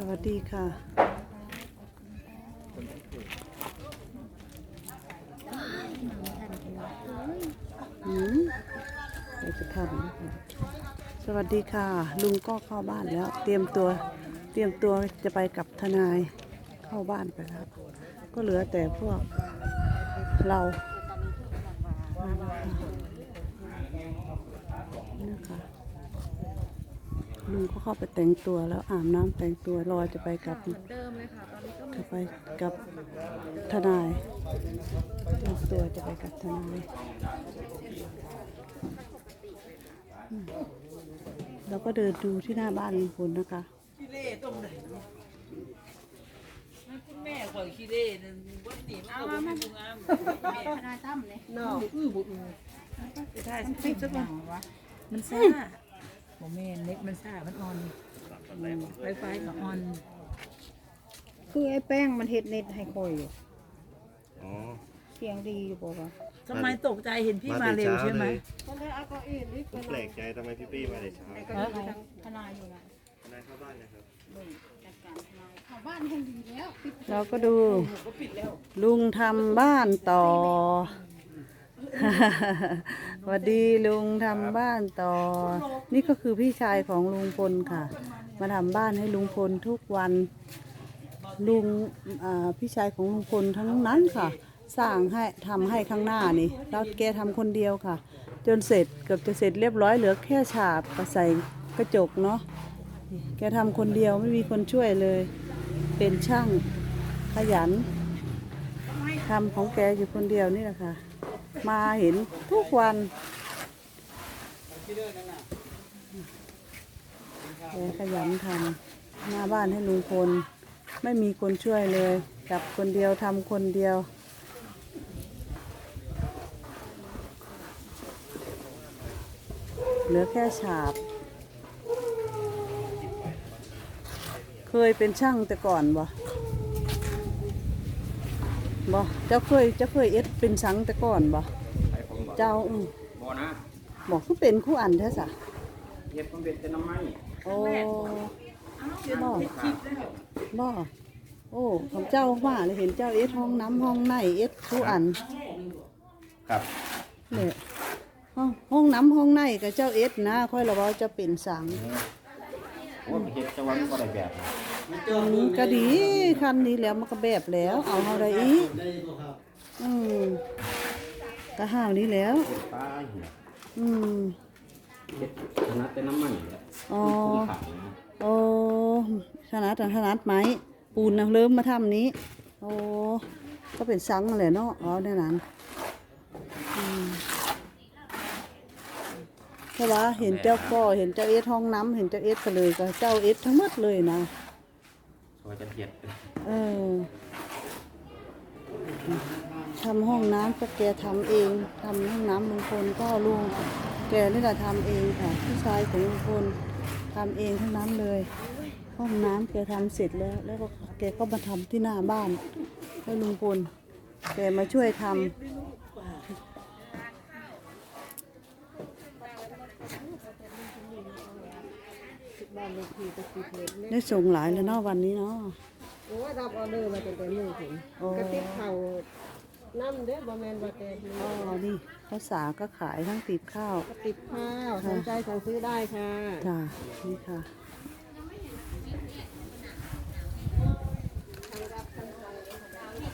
สวัสดีค่ะอืมเดี๋ยวจะทำนะคะสวัสดีค่ะ ลุงก็เข้าบ้านแล้ว เตรียมตัว เตรียมตัวจะไปกับทนายเข้าบ้านไปแล้ว ก็เหลือแต่พวกเรานี่นะคะ ลุงก็เข้าไปแต่งตัวแล้วอาบน้ำแต่งตัวรอจะไปกับเหมือนเดิมเลยค่ะ ตอนนี้ก็มีจะไปกับทนายเตรียมตัวจะไปกับทนายอืมแล้วก็เดินดูที่หน้าบ้านลุงพลนะคะ ขี้เล่ตรงไหนนั่นคุณแม่ข่อยขี้เล่นั่นวันนี้มันก็บ่มีผู้งามแม่ทนายตั้มเลยนอกอื้อบ่อื้อไปถ่ายคลิปซะก่อนมันซ่า บ่แม่นเน็ตมันซ่ามันอ่อนไฟไฟก็อ่อนคือไอ้แป้งมันเฮ็ดเน็ตให้คอยอยู่อ๋อเสียงดีอยู่บอกว่าทำไมตกใจเห็นพี่มาเร็วใช่ไหมก็เลยเอาเก้าอี้นี่ผมแปลกใจทำไมพี่ปี้มาแต่เช้าก็เลยทางทนายอยู่นะทนายเข้าบ้านนะครับจัดการทนายเข้าบ้านให้ดีแล้วปิดเราก็ดู ลุงทำบ้านต่อ สวัสดีลุงทำบ้านต่อ นี่ก็คือพี่ชายของลุงพลค่ะ มาทำบ้านให้ลุงพลทุกวัน ลุงอ่าพี่ชายของลุงพลทั้งนั้นค่ะ สร้างให้ทำให้ข้างหน้านี่แล้วแกทำคนเดียวค่ะ จนเสร็จเกือบจะเสร็จเรียบร้อยเหลือแค่ฉาบกับใส่กระจกเนาะนี่แกทำคนเดียวไม่มีคนช่วยเลย เป็นช่างขยันทำของแกอยู่คนเดียวนี่แหละค่ะ มาเห็นทุกวัน แกขยันทำหน้าบ้านให้ลุงพลไม่มีคนช่วยเลย จับคนเดียวทำคนเดียว เหลือแค่ฉาบ เคยเป็นช่างแต่ก่อนบ่ บ่เจ้าเคยเจ้าเคยเอ็ดเป็นสังแต่ก่อนบ่เจ้าอือบ่นะบอกคือเป็นคู่อันแท้สะเฮ็ดมันเป็นแต่น้ำไม้โอ้บ่บ่โอ้ของเจ้าว่าเลยเห็นเจ้าเอ็ดห้องน้ำห้องในเอ็ดคู่อันครับเนี่ยห้องห้องน้ำห้องในกับเจ้าเอ็ดนะค่อยระเบาจะเป็นสัง โอ้เฮ็ดแต่ว่ามันบ่ได้แบบอืมก็ดีคันนี้แล้วมันก็แบบแล้ว เอาเอาได้อีกอืมก็ห้าวนี้แล้วป้าเหี้ยอืม เฮ็ดถนัดแต่น้ำไม้แหละอ๋อมีขายนะโอ้ถนัดแต่ถนัดไหมปูนนะเริ่มมาทำนี้ โอ้ก็เป็นสังนั่นแหละเนาะเอาในนั้นอืม เพราะว่าเห็นเจ้าพ่อเห็นเจ้าเอสห้องน้ำเห็นเจ้าเอสก็เลยก็เจ้าเอสทั้งหมดเลยนะซอยจะเฮ็ดเออทำห้องน้ำก็แกทำเองทำห้องน้ำลุงพลก็ลุงแกนี่แหละทำเองค่ะพี่ชายของลุงพลทำเองทั้งนั้นเลย ห้องน้ำแกทำเสร็จแล้ว แล้วก็แกก็มาทำที่หน้าบ้านให้ลุงพลแกมาช่วยทำ ได้ส่งหลายแล้วเนาะวันนี้เนาะโอ้ยรับออเดอร์มาตั้งแต่มือถึงโอ้กระติบเข่าน้ำเด้อบ่แมนบ่แต่อ๋อนี่ข้าวสาก็ขายทั้งติบข้าวกระติบข้าวสนใจสั่งซื้อได้ค่ะจ้านี่ค่ะ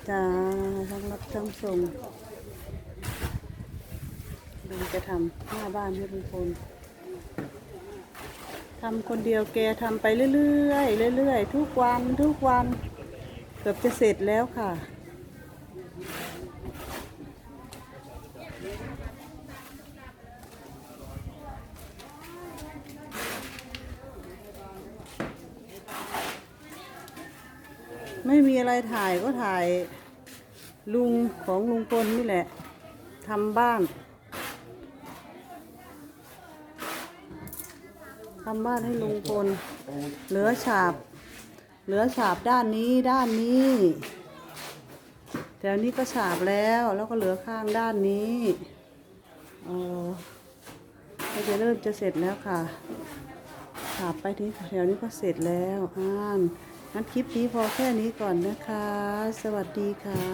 จ้าทั้งรับทั้งส่งลุงจะทำหน้าบ้านให้ลุงพล ทำคนเดียวแกทำไปเรื่อยๆเรื่อยๆ ทุกวันทุกวัน เกือบจะเสร็จแล้วค่ะ ไม่มีอะไรถ่ายก็ถ่ายลุงของลุงพลนี่แหละทำบ้าน ทำบ้านให้ลุงพล เหลือฉาบ เหลือฉาบด้านนี้ด้านนี้แถวนี้ก็ฉาบแล้วแล้วก็เหลือข้างด้านนี้เออก็จะเริ่มจะเสร็จแล้วค่ะขับไปที่แถวนี้ก็เสร็จแล้วอ่านงั้นคลิปนี้พอแค่นี้ก่อนนะคะ สวัสดีค่ะ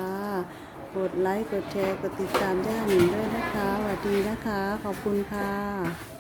กดไลค์ กดแชร์ กดติดตามย่าหนิงด้วยนะคะ สวัสดีนะคะ ขอบคุณค่ะ